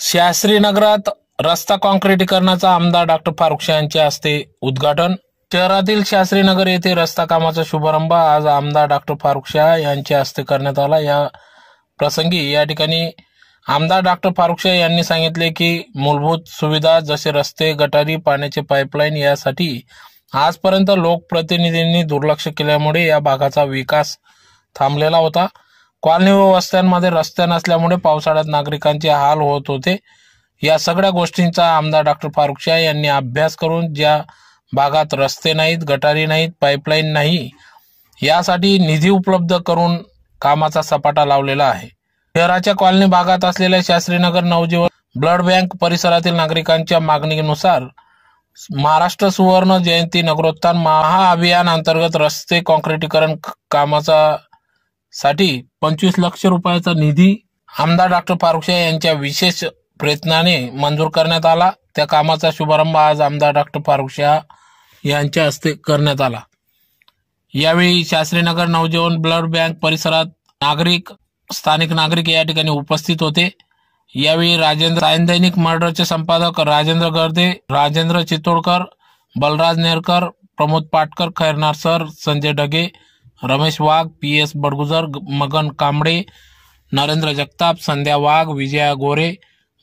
शास्त्रीनगरात रस्ता काँक्रीटीकरणाचा आमदार डॉक्टर फारुख शाह यांच्या हस्ते उद्घाटन. शहरातील शास्त्रीनगर येथे रस्ता कामाचा शुभारंभ आज आमदार डॉक्टर फारुख शाह यांच्या हस्ते करण्यात आला. या प्रसंगी या ठिकाणी आमदार डॉक्टर फारुख शाह यांनी सांगितले की मूलभूत सुविधा जसे रस्ते गटारी पाण्याचे पाईपलाईन यासाठी आजपर्यंत लोकप्रतिनिधींनी दुर्लक्ष केल्यामुळे या भागाचा विकास थांबलेला होता. कॉलनी व वस्त्यांमध्ये रस्ते नसल्यामुळे पावसाळ्यात नागरिकांचे हाल होत होते. या सगळ्या गोष्टींचा आमदार डॉक्टर फारुख शाह यांनी अभ्यास करून ज्या भागात रस्ते नाहीत गटारी नाहीत पाईपलाईन नाही यासाठी निधी उपलब्ध करून कामाचा सपाटा लावलेला आहे. शहराच्या कॉलनी भागात असलेल्या शास्त्रीनगर नवजीवन ब्लड बँक परिसरातील नागरिकांच्या मागणीनुसार महाराष्ट्र सुवर्ण जयंती नगरोत्थान महाअभियान अंतर्गत रस्ते कॉन्क्रिटीकरण कामाचा साठी पंचवीस लक्ष रुपयाचा निधी आमदार डॉक्टर फारुखशाह यांच्या विशेष प्रयत्नाने मंजूर करण्यात आला. त्या कामाचा शुभारंभ आज आमदार डॉक्टर फारुखशाह यांच्या हस्ते करण्यात आला. यावेळी शास्त्रीनगर नवजीवन ब्लड बँक परिसरात नागरिक स्थानिक नागरिक या ठिकाणी उपस्थित होते. यावेळी राजेंद्र सायन दैनिक मर्डरचे संपादक Rajendra Garde Rajendra Chitodkar Balraj Nerkar Pramod Patkar Khairnar sir Sanjay Dage Ramesh Wagh P S Badgujar Magan Kamble Narendra Jagtap Sandhya Wagh Vijaya Gore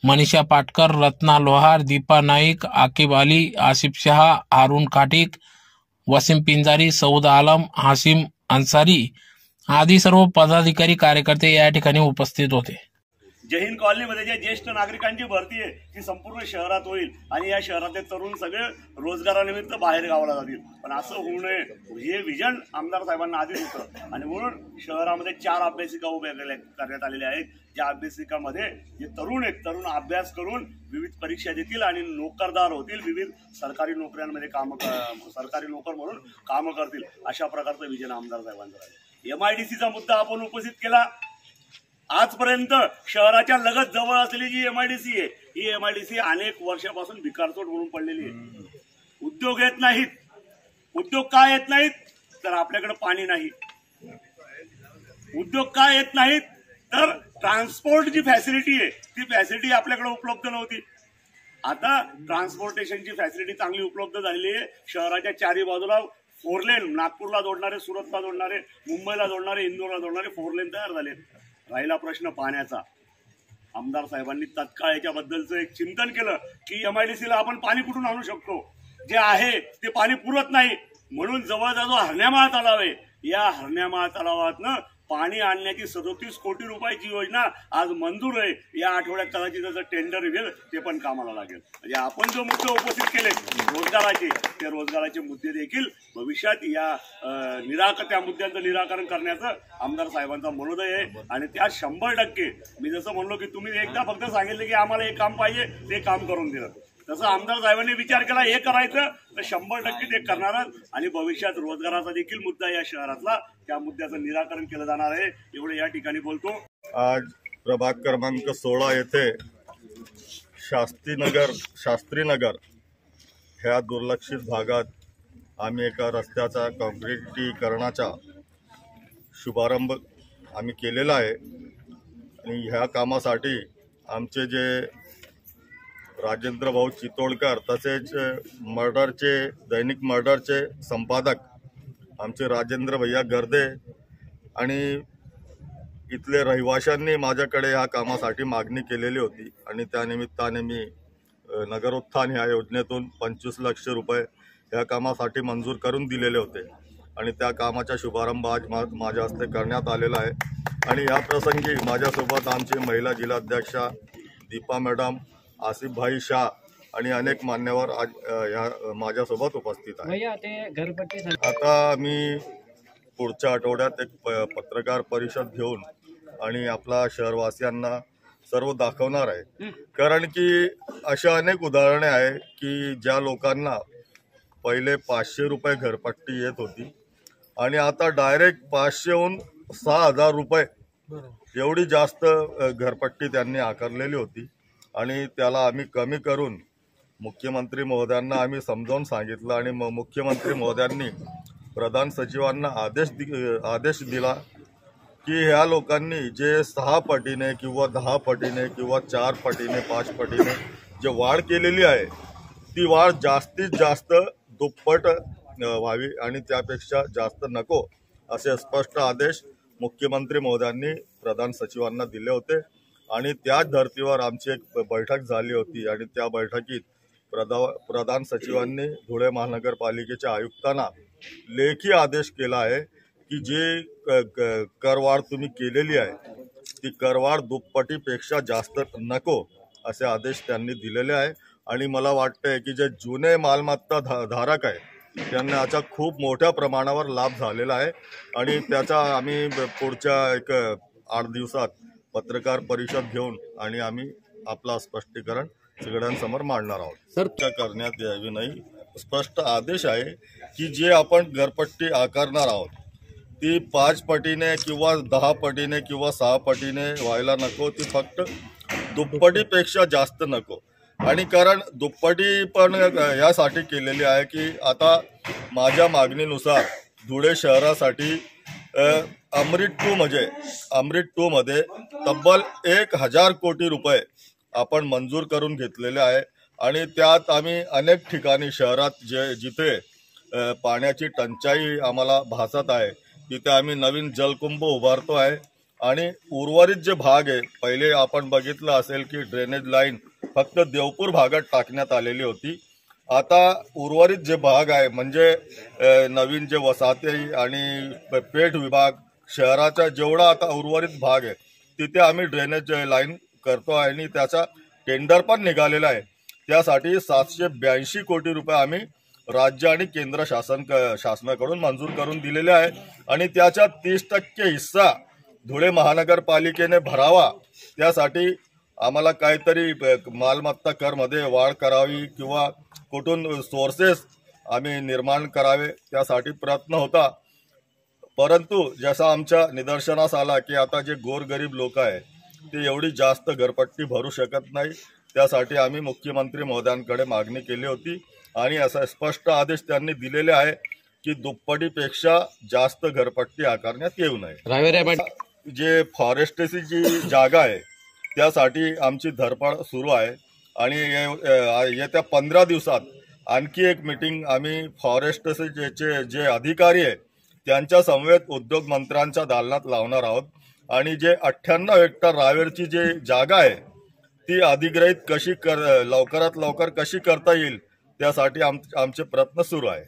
Manisha Patkar Ratna Lohar Deepa Naik Aqib Ali Asif Shah Haroon Khatik Waseem Pinjari Saud Alam Hashim Ansari आदी सर्व पदाधिकारी कार्यकर्ते या ठिकाणी उपस्थित होते. जहीन कॉलनीमध्ये जे ज्येष्ठ नागरिकांची भरती आहे ती संपूर्ण शहरात होईल. आणि या शहरातले तरुण सगळे रोजगारानिमित्त बाहेर गावाला जातील. पण असं होऊ नये. हे विजन आमदार साहेबांना आधीच होतं. आणि म्हणून शहरामध्ये चार अभ्यासिका उभ्या केल्या करण्यात आलेल्या आहेत. ज्या अभ्यासिकामध्ये जे तरुण आहेत तरुण अभ्यास करून विविध परीक्षा देतील आणि नोकरदार होतील. विविध सरकारी नोकऱ्यांमध्ये काम सरकारी नोकर म्हणून कामं करतील. अशा प्रकारचं विजन आमदार साहेबांचं आहे. एम आय डी सीचा मुद्दा आपण उपस्थित केला. आजपर्यंत शहराच्या लगत जवळ असलेली जी एमआयडीसी आहे ही एमआयडीसी अनेक वर्षापासून भिकारचोट म्हणून पडलेली आहे. उद्योग येत नाहीत. उद्योग का येत नाहीत? तर आपल्याकडे पाणी नाही. उद्योग का येत नाहीत? तर ट्रान्सपोर्ट जी फॅसिलिटी आहे ती फॅसिलिटी आपल्याकडे उपलब्ध नव्हती. आता ट्रान्सपोर्टेशनची फॅसिलिटी चांगली उपलब्ध झालेली आहे. शहराच्या चारी बाजूला फोर लेन नागपूरला जोडणारे सुरतला जोडणारे मुंबईला जोडणारे इंदोरला जोडणारे फोर लेन तयार झाले राहिला प्रश्न पाण्याचा. आमदार साहेबांनी तत्काळ याच्याबद्दलचं एक चिंतन केलं की एम आय डी सीला आपण पाणी कुठून आणू शकतो? जे आहे ते पाणी पुरत नाही. म्हणून जवळचा जो हरण्यामाळ तलाव आहे. या हरण्यामाळ तलावातनं पाणी आणण्याची सदोतीस कोटी रुपयाची योजना आज मंजूर आहे. या आठवड्यात कदाचित त्याचं टेंडर निघेल ते पण कामाला लागेल. म्हणजे आपण जो मुद्दे उपस्थित केले रोजगाराचे ते रोजगाराचे मुद्दे देखील भविष्यात या निराक त्या मुद्द्यांचं निराकरण करण्याचं आमदार साहेबांचा मनोदय आहे. आणि त्या शंभर टक्के मी जसं म्हणलो की तुम्ही एकदा फक्त सांगितलं की आम्हाला हे काम पाहिजे ते काम करून दिलं. तसं आमदार साहेबांनी विचार केला हे करायचं तर शंभर टक्के ते करणारच आणि भविष्यात रोजगाराचा देखील मुद्दा या शहरातला त्या मुद्द्याचं निराकरण केलं जाणार आहे. एवढे या ठिकाणी बोलतो. आज प्रभाग क्रमांक सोळा येथे शास्त्रीनगर शास्त्रीनगर ह्या दुर्लक्षित भागात आम्ही एका रस्त्याचा काँक्रिटीकरणाचा शुभारंभ आम्ही केलेला आहे. आणि ह्या कामासाठी आमचे जे राजेंद्र भाऊ चितोडकर तसेच मर्डरचे दैनिक मर्डरचे संपादक आमचे राजेंद्र भैया गर्दे आणि इथले रहिवाशांनी माझ्याकडे या कामासाठी मागणी केलेली होती आणि त्यानिमित्ताने मी नगरोत्थान ह्या योजनेतून पंचवीस लक्ष रुपये ह्या कामासाठी मंजूर करून दिलेले होते आणि त्या कामाचा शुभारंभ आज मा माझ्या हस्ते करण्यात आलेला आहे. आणि या प्रसंगी माझ्यासोबत आमची महिला जिल्हाध्यक्षा दीपा मॅडम आसिफभाई शाह आणि अनेक मान्यवर आज अ, या माझ्यासोबत उपस्थित आहेत. घरपट्टी आता मी पुढच्या आठवड्यात एक प पत्रकार परिषद घेऊन आणि आपला शहरवासियांना सर्व दाखवणार आहे. कारण की अशा अनेक उदाहरणे आहे की ज्या लोकांना पहिले पाचशे रुपये घरपट्टी येत होती आणि आता डायरेक्ट पाचशेहून सहा हजार रुपये एवढी जास्त घरपट्टी त्यांनी आकारलेली होती. आणि त्याला आम्ही कमी करून मुख्यमंत्री महोदयांना आम्ही समजावून सांगितलं आणि म मुख्यमंत्री महोदयांनी प्रधान सचिवांना आदेश दि आदेश दिला की ह्या लोकांनी जे सहा पटीने किंवा दहा पटीने किंवा चार पटीने पाच पटीने जे वाढ केलेली आहे ती वाढ जास्तीत जास्त दुप्पट व्हावी आणि त्यापेक्षा जास्त नको असे स्पष्ट आदेश मुख्यमंत्री महोदयांनी प्रधान सचिवांना दिले होते. आणि त्याच धर्तीवर आमची एक बैठक झाली होती आणि त्या बैठकीत प्रदा प्रधान सचिवांनी धुळे महानगरपालिकेच्या आयुक्तांना लेखी आदेश केला आहे की जे क- क- करवाढ तुम्ही केलेली आहे ती करवाढ दुप्पटीपेक्षा जास्त नको असे आदेश त्यांनी दिलेले आहे. आणि मला वाटतंय की जे जुने मालमत्ता धा धारक आहे त्यांना याचा खूप मोठ्या प्रमाणावर लाभ झालेला आहे. आणि त्याचा आम्ही ब- पुढच्या एक आठ दिवसात पत्रकार परिषद घेऊन आणि आम्ही आपला स्पष्टीकरण सगळ्यांसमोर मांडणार आहोत. सर चर्चा करण्यात यावी नाही. स्पष्ट आदेश आहे की जे आपण घरपट्टी आकारणार आहोत ती पाच पटीने किंवा दहा पटीने किंवा सहा पटीने व्हायला नको ती फक्त दुप्पटीपेक्षा जास्त नको. आणि कारण दुप्पटी पण यासाठी केलेली आहे की आता माझ्या मागणीनुसार धुळे शहरासाठी अमृत टू म्हणजे अमृत टू मध्ये तब्बल एक हजार कोटी रुपये आपण मंजूर करून घेतलेले आहे. आणि त्यात आम्ही अनेक ठिकाणी शहरात जे जिथे पाण्याची टंचाई आम्हाला भासत आहे तिथे आम्ही नवीन जलकुंभ उभारतो आहे. आणि उर्वरित जे भाग आहे पहिले आपण बघितलं असेल की ड्रेनेज लाईन फक्त देवपूर भागात टाकण्यात आलेली होती. आता उर्वरित जे भाग आहे म्हणजे नवीन जे वसाहती आणि पेठ विभाग शहराचा जेवढा आता उर्वरित भाग आहे तिथे आम्ही ड्रेनेज लाईन करतो आहे आणि त्याचा टेंडर पण निघालेला आहे. त्यासाठी सातशे ब्याऐंशी कोटी रुपये आम्ही राज्य आणि केंद्र शासन शासनाकडून मंजूर करून दिलेले आहे. आणि त्याच्या तीस टक्के हिस्सा धुळे महानगरपालिकेने भरावा. त्यासाठी आम्हाला काहीतरी मालमत्ता करमध्ये वाढ करावी किंवा कुठून सोर्सेस आम्ही निर्माण करावे त्यासाठी प्रयत्न होता. परंतु जसा आमच्या निदर्शनास आला की आता जे गोरगरीब लोक आहे ते एवढी जास्त घरपट्टी भरू शकत नाही. त्यासाठी आम्ही मुख्यमंत्री महोदयांकडे मागणी केली होती आणि असा स्पष्ट आदेश त्यांनी दिलेले आहे की दुप्पटीपेक्षा जास्त घरपट्टी आकारण्यात येऊ नये. जे फॉरेस्टची जी जागा आहे त्यासाठी आमची धरपड सुरू आहे. आणि येत्या पंधरा दिवसात आणखी एक मिटिंग आम्ही फॉरेस्टचे जे अधिकारी आहे त्यांच्या समवेत उद्योग मंत्र्यांच्या दालनात लावणार आहोत. आणि जे अठ्ठ्याण्णव हेक्टर रावेरची जी जागा आहे ती अधिग्रहित कशी कर लवकरात लवकर कशी करता येईल त्यासाठी आम आमचे प्रयत्न सुरू आहे.